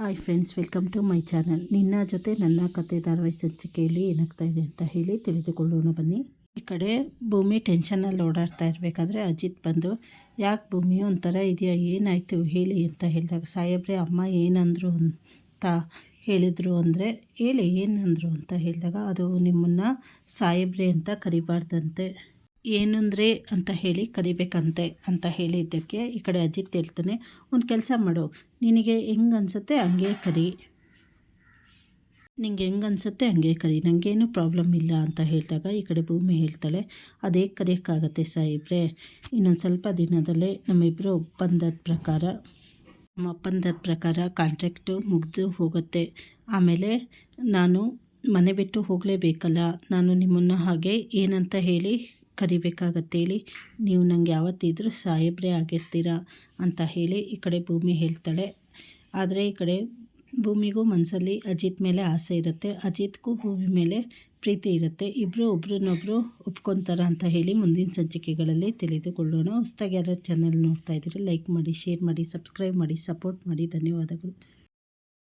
Hi friends welcome to my channel ನಿನ್ನ ಜೊತೆ ನನ್ನ ಕತೆ ಧಾರಾವಾಹಿ ಸಂಚಿಕೆಯಲ್ಲಿ ಏನಾಗ್ತಾ ಇದೆ ಅಂತ ಹೇಳಿ ತಿಳಿದುಕೊಳ್ಳೋಣ ಬನ್ನಿ. ಈ ಕಡೆ ಭೂಮಿ ಟೆನ್ಷನಲ್ಲಿ ಓಡಾಡ್ತಾ ಇರಬೇಕಾದ್ರೆ ಅಜಿತ್ ಬಂದು, ಯಾಕೆ ಭೂಮಿ ಒಂಥರ ಇದೆಯಾ, ಏನಾಯಿತು, ಹೇಳಿ ಅಂತ ಹೇಳಿದಾಗ, ಸಾಹೇಬ್ರೆ, ಅಮ್ಮ ಏನಂದರು ಅಂತ ಹೇಳಿದರು ಅಂದರೆ, ಹೇಳಿ, ಏನಂದರು ಅಂತ ಹೇಳಿದಾಗ, ಅದು ನಿಮ್ಮನ್ನು ಸಾಹೇಬ್ರೆ ಅಂತ ಕರಿಬಾರ್ದಂತೆ ಏನಂದ್ರೆ ಅಂತ ಹೇಳಿ ಕರಿಬೇಕಂತೆ ಅಂತ ಹೇಳಿದ್ದಕ್ಕೆ ಈ ಕಡೆ ಅಜಿತ್ ಹೇಳ್ತಾನೆ, ಒಂದು ಕೆಲಸ ಮಾಡು. ನಿನಗೆ ಹೆಂಗೆ ಅನಿಸುತ್ತೆ ಹಂಗೆ ಕರಿ. ನಿಂಗೆ ಹೆಂಗೆ ಅನಿಸುತ್ತೆ ಹಂಗೆ ಕರಿ. ನನಗೇನು ಪ್ರಾಬ್ಲಮ್ ಇಲ್ಲ ಅಂತ ಹೇಳಿದಾಗ ಈ ಕಡೆ ಭೂಮಿ ಹೇಳ್ತಾಳೆ, ಅದೇ ಕರೆಯೋಕ್ಕಾಗತ್ತೆ ಸಾಹೇಬ್ರೆ. ಇನ್ನೊಂದು ಸ್ವಲ್ಪ ದಿನದಲ್ಲೇ ನಮ್ಮಿಬ್ಬರು ಒಪ್ಪಂದದ ಪ್ರಕಾರ ನಮ್ಮ ಒಪ್ಪಂದದ ಪ್ರಕಾರ ಕಾಂಟ್ರ್ಯಾಕ್ಟು ಮುಗಿದು ಹೋಗುತ್ತೆ. ಆಮೇಲೆ ನಾನು ಮನೆ ಬಿಟ್ಟು ಹೋಗಲೇಬೇಕಲ್ಲ. ನಾನು ನಿಮ್ಮನ್ನು ಹಾಗೆ ಏನಂತ ಹೇಳಿ ಕರಿಬೇಕಾಗತ್ತೆ ಹೇಳಿ. ನೀವು ನನಗೆ ಯಾವತ್ತಿದ್ದರೂ ಸಾಹೇಬ್ರೆ ಆಗಿರ್ತೀರ ಅಂತ ಹೇಳಿ ಈ ಕಡೆ ಭೂಮಿ ಹೇಳ್ತಾಳೆ. ಆದರೆ ಈ ಕಡೆ ಭೂಮಿಗೂ ಮನಸ್ಸಲ್ಲಿ ಅಜಿತ್ ಮೇಲೆ ಆಸೆ ಇರುತ್ತೆ. ಅಜಿತ್ಗೂ ಭೂಮಿ ಮೇಲೆ ಪ್ರೀತಿ ಇರುತ್ತೆ. ಇಬ್ಬರು ಒಬ್ರನ್ನೊಬ್ಬರು ಒಪ್ಕೊತಾರ ಅಂತ ಹೇಳಿ ಮುಂದಿನ ಸಂಚಿಕೆಗಳಲ್ಲಿ ತಿಳಿದುಕೊಳ್ಳೋಣ. ಹೊಸ್ದಾಗಿ ಯಾರು ಚಾನಲ್ ನೋಡ್ತಾ ಇದ್ದೀರಿ ಲೈಕ್ ಮಾಡಿ ಶೇರ್ ಮಾಡಿ ಸಬ್ಸ್ಕ್ರೈಬ್ ಮಾಡಿ ಸಪೋರ್ಟ್ ಮಾಡಿ. ಧನ್ಯವಾದಗಳು.